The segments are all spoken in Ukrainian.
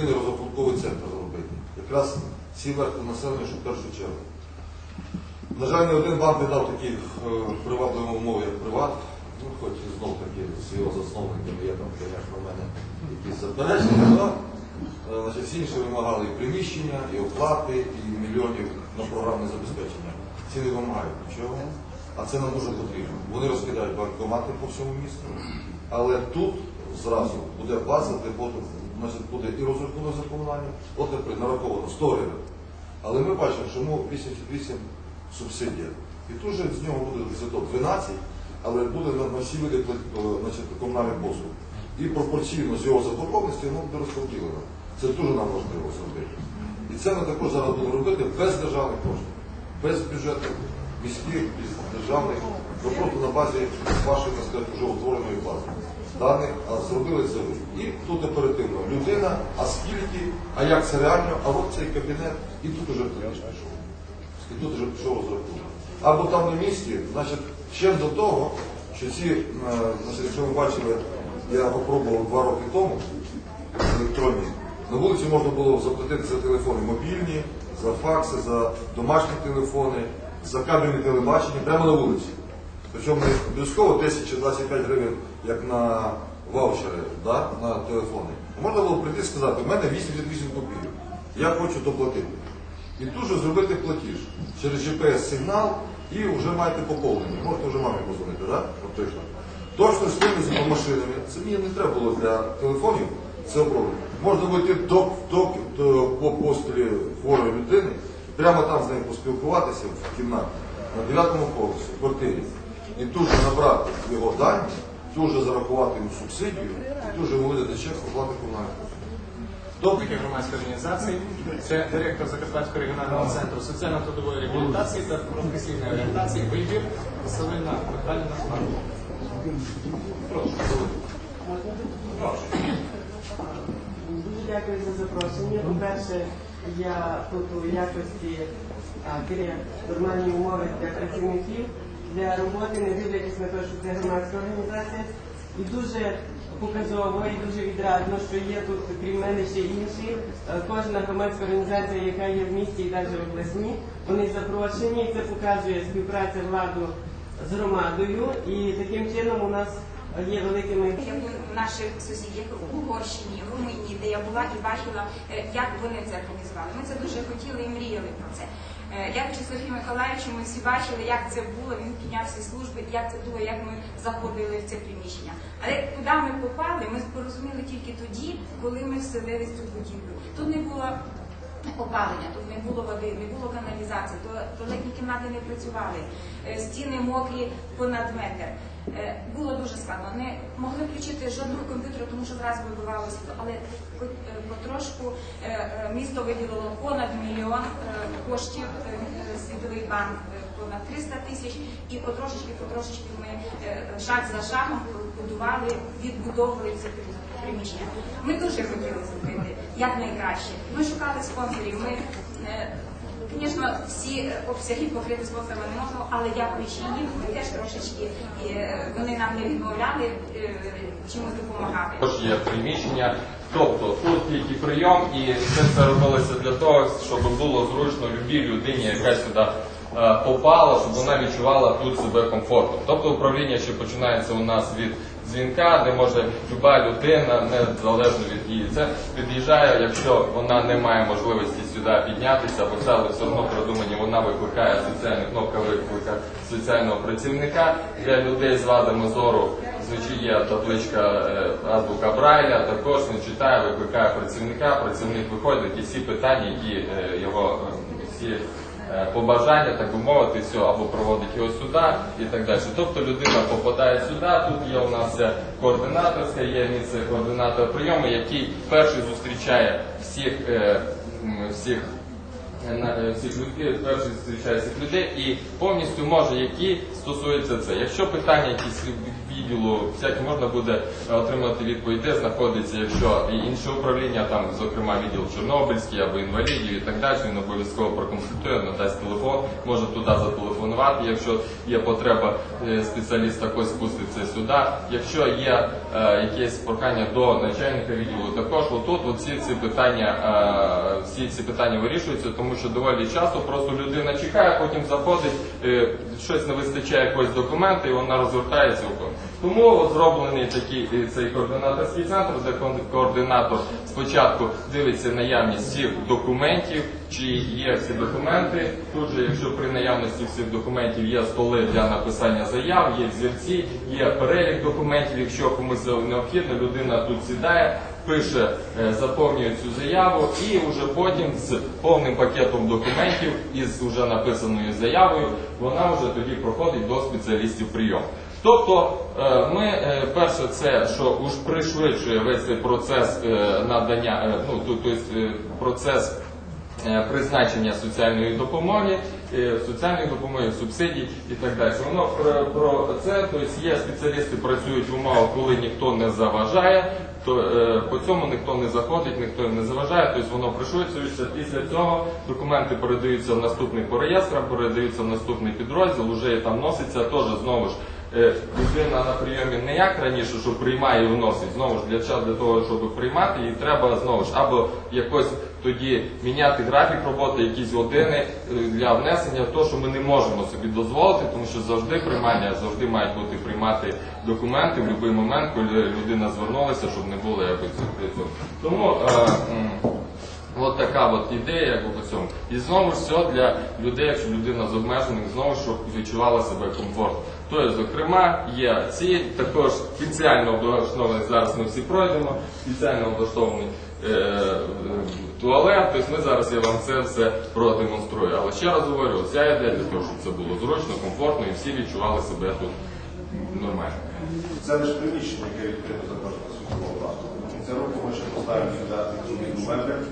єдиний розрахунковий центр зробити. Якраз ці верхи населення, що в першу чергу. На жаль, не один банк не дав такі е, привабливі умови, як приват. Ну, хоч і знов таки з його засновниками є там, звісно, в мене якісь заперечення, але е, значить, всі інші вимагали і приміщення, і оплати, і мільйонів на програмне забезпечення. Ці не вимагають нічого, а це нам дуже потрібно. Вони розкидають банкомати по всьому місту, але тут зразу буде база, де потім значить, буде і розрахунок за комунальні, от наприклад, нараховано 100 гривень. Але ми бачимо, що йому 88 субсидія. І тут же з нього буде відсоток 12, але буде на, на всі види е, значить, комунальних послуг. І пропорційно з його заборгованості воно буде розподілено. Це дуже нам важливо зробити. І це ми також зараз будемо робити без державних коштів, без бюджетних міських, державних, ну просто на базі вашої, так сказати, вже утвореної бази даних, а зробили це ви. І тут оперативно людина, а скільки, а як це реально, а от цей кабінет, і тут уже платіж пішов. І тут вже пішов розрахунок. Або там на місці, значить, ще до того, що ці, е, значить, якщо ви бачили, я попробував два роки тому електронні. На вулиці можна було заплатити за телефони мобільні, за факси, за домашні телефони, за кабельне телебачення прямо на вулиці. Причому не обов'язково 10 чи 25 гривень, як на ваучери, да, на телефони. Можна було прийти і сказати, у мене 88 копійок, я хочу доплатити. І тут же зробити платіж через GPS-сигнал і вже маєте поповнення. Можете вже мамі позвонити, да? Точно. Точно з тими з машинами. Це мені не треба було для телефонів, це оброблено. Можна вийти до, до, до, по постелі хворої людини, прямо там з нею поспілкуватися в кімнаті на 9 поверсі, в квартирі. І тут же набрати його дані, тут же зарахувати йому субсидію, і тут же видати чек оплати комунальних. Такі громадської організації. Це директор Закарпатського регіонального центру соціально-трудової реабілітації та професійної орієнтації вибір Василина Михайлівна Марко. Прошу. Прошу. Дуже дякую за запрошення. По-перше, я тут у якості а, крім нормальні умови для працівників для роботи, не дивлячись на те, що це громадська організація. І дуже показово і дуже відрадно, що є тут, крім мене, ще інші. Е, Кожна громадська організація, яка є в місті і навіть обласні, вони запрошені. Це показує співпраця владу з громадою. І таким чином у нас є великими Я наших сусідів в Угорщині, в Румунії, де я була і бачила, е, як вони це організували. Ми це дуже хотіли і мріяли про це. Е, Дякуючи Софії Миколаївичу, ми всі бачили, як це було. Він підняв всі служби, як це було, як ми заходили в це приміщення. Але куди ми попали, ми порозуміли тільки тоді, коли ми вселились цю будівлю. Тут не було опалення, тут не було води, не було каналізації, то туалетні кімнати не працювали, е, стіни мокрі понад метр. Е, Було дуже складно. Не могли включити жодного комп'ютера, тому що зразу вибивало світло. Але е, потрошку місто виділило понад мільйон коштів, Світовий банк понад 300 тисяч, і потрошечки, потрошечки ми шаг за шагом будували, відбудовували це приміщення. Ми дуже хотіли зробити як найкраще. Ми шукали спонсорів. Ми Звісно, всі е, обсяги покрити спонсорами не можемо, але дякуючи їм, ми теж трошечки е, вони нам не відмовляли е, чимось допомагати. Також є приміщення. Тобто тут тільки прийом, і все це робилося для того, щоб було зручно любій людині, яка сюди попала, щоб вона відчувала тут себе комфортно. Тобто управління ще починається у нас від дзвінка, де може люба людина, незалежно від її, це під'їжджає, якщо вона не має можливості сюди піднятися, бо це все одно придумані, вона викликає соціальну кнопка виклика соціального працівника для людей з вадами зору. Звичайно, є табличка е, азбука Брайля, також він читає, викликає працівника, працівник виходить і всі питання, які е, його е, всі побажання, так би мовити, все, або проводить його сюди і так далі. Тобто людина попадає сюди, тут є у нас е, координаторська, є місце координатора прийому, який перший зустрічає всіх, е, всіх е, всіх людей, перший зустрічає цих людей і повністю може, які стосуються це. Якщо питання якісь відділу всякі можна буде е, отримати відповідь, де знаходиться, якщо інше управління, там, зокрема, відділ Чорнобильський або інвалідів і так далі, він обов'язково проконсультує, надасть телефон, може туди зателефонувати, якщо є потреба спеціаліста спеціаліст також спуститься сюди. Якщо є е, якесь прохання до начальника відділу, також отут от всі ці питання, е, всі ці питання вирішуються, тому що доволі часто просто людина чекає, потім заходить, е, щось не вистачає якогось документа, і вона розвертається. Тому от зроблений такий цей координаторський центр, де координатор спочатку дивиться наявність всіх документів, чи є всі документи. Тут же, якщо при наявності всіх документів є столи для написання заяв, є взірці, є перелік документів. Якщо комусь необхідно, людина тут сідає, пише, е, заповнює цю заяву, і вже потім з повним пакетом документів із вже написаною заявою, вона вже тоді проходить до спеціалістів прийому. Тобто е, ми е, перше, це що уж пришвидшує весь цей процес надання, ну тобто, процес призначення соціальної допомоги, е, соціальної допомоги, субсидій і так далі. Воно про, про це, тобто є спеціалісти працюють в умовах, коли ніхто не заважає, то е, по цьому ніхто не заходить, ніхто не заважає, тобто воно пришвидшується. Після цього документи передаються в наступний по реєстрам, передаються в наступний підрозділ, вже там носиться теж знову ж. Е, Людина на прийомі не як раніше, що приймає і вносить. Знову ж для часу для того, щоб приймати, їй треба знову ж або якось тоді міняти графік роботи, якісь години е, для внесення, то що ми не можемо собі дозволити, тому що завжди приймання, завжди мають бути приймати документи в будь-який момент, коли людина звернулася, щоб не було якось. Тому е, От така от ідея, якби по цьому. І знову ж все для людей, якщо людина з обмеженим, знову ж, щоб відчувала себе комфортно. Тобто, зокрема, є ці також спеціально облаштовані, зараз ми всі пройдемо, спеціально облаштований е, е, туалет. Тобто ми зараз я вам це все продемонструю. Але ще раз говорю, ця ідея для того, щоб це було зручно, комфортно і всі відчували себе тут нормально. Це лише приміщення, яке відкрито за кожного світового власного. Кінці року ми ще поставимо сюди мебель,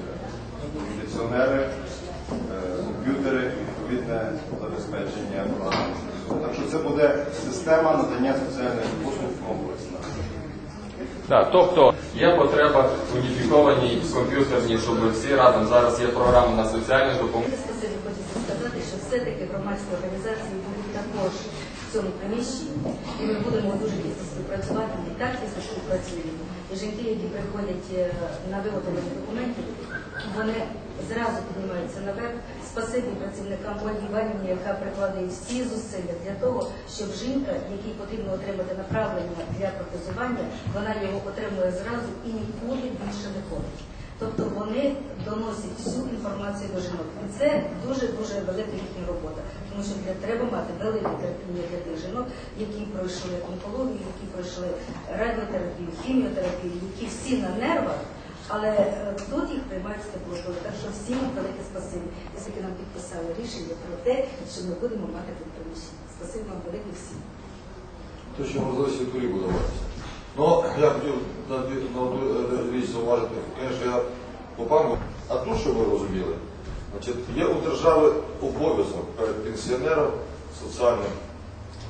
кондиціонери, е, комп'ютери, відповідне забезпечення. Так що це буде система надання соціальних послуг комплексна. Так, тобто є потреба в уніфікованій комп'ютерній, щоб всі разом зараз є програма на соціальну допомогу. Хочеться сказати, що все-таки громадські організації будуть також в цьому приміщенні, і ми будемо дуже співпрацювати, і так тісно співпрацюємо. І жінки, які приходять е, на виготовлення документів, вони зразу піднімаються наверх. Спасибі працівникам Ольгі Іванівні, яка прикладає всі зусилля для того, щоб жінка, якій потрібно отримати направлення для протезування, вона його отримує зразу і нікуди більше не ходить. Тобто вони доносять всю інформацію до жінок. І це дуже-дуже велика їхня робота. Тому що для, треба мати велике терпіння для тих жінок, які пройшли онкологію, які пройшли радіотерапію, хіміотерапію, які всі на нервах, але е, тут їх приймають степлополи. Так що всім велике спасибі. Таки нам підписали рішення про те, що ми будемо мати тут приміщення. Спасибі вам велике всім. То, що турі будуватися. Ну, я хотів на одну річ зауважити, звісно, я по пану, а тут, що ви розуміли, значить, є у держави обов'язок перед пенсіонером соціальним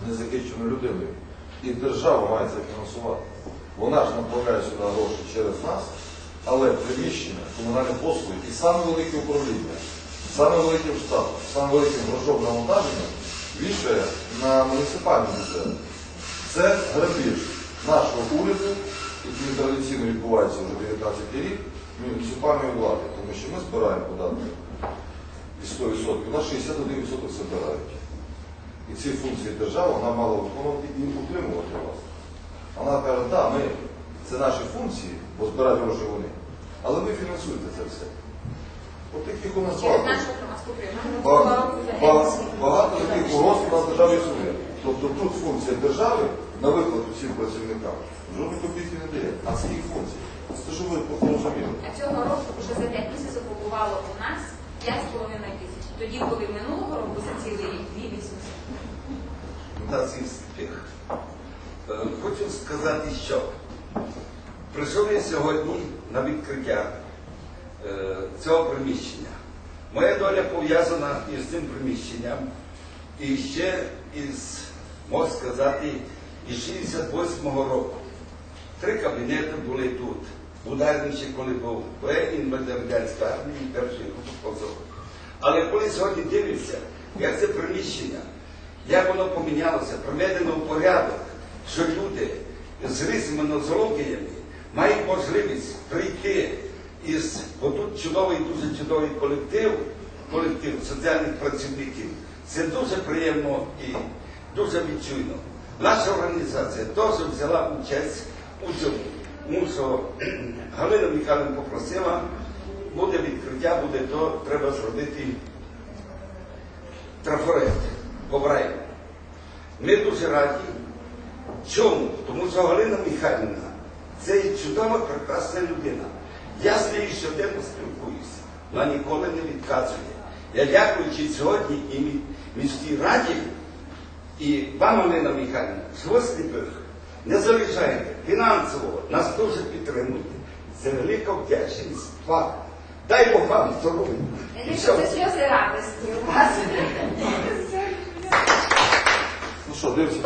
незахищеною людиною. І держава має це фінансувати. Вона ж направляє сюди гроші через нас, але приміщення, комунальні послуги і саме велике управління, саме великим штатом, саме великим грошовим навантаженням вішає на муніципальний бюджет. Це грабіж нашого уряду, який традиційно відбувається вже 19 рік, муніципальної влади, тому що ми збираємо податки із 100%, на 61% забирають. І ці функції держави вона мала виконувати і утримувати вас. Вона каже, так, ми, це наші функції, бо збирають гроші вони, але ви фінансуєте це все. От таких у нас багато. таких угоз у нас державі існує. Тобто тут функція держави на виплату всім працівникам не дає. А це їх функція. Це щоб ви порозуміли. А цього року вже за 5 місяців побувало у нас 5,5 тисяч. Тоді, коли минулого року за цілий рік 2,800. нас і встиг. Е, Хочу сказати, що прийшов я сьогодні на відкриття е, цього приміщення. Моя доля пов'язана із цим приміщенням і ще із, можна сказати, із 68-го року. Три кабінети були тут. Ударничі, коли був Ленін, Радянська армія, перший позов. Але коли сьогодні дивишся, як це приміщення, як воно помінялося, приведено в порядок, що люди з різними нозологіями мають можливість прийти із, бо тут чудовий, дуже чудовий колектив, колектив соціальних працівників. Це дуже приємно і дуже відчуйно. Наша організація теж взяла участь у цьому. Тому що Галина Михайловна попросила, буде відкриття, буде то, треба зробити трафарет по Ми дуже раді. Чому? Тому що Галина Михайлівна це чудова, прекрасна людина. Я з нею щоденно спілкуюся, вона ніколи не відказує. Я дякуючи сьогодні і міській раді, і вам, Галина Михайлівна, ви сліпих не залишайте, фінансово, нас дуже підтримуєте. Це велика вдячність вам. Дай Бог вам здоров'я. Це сльози радості у вас. Ну що, дивимося.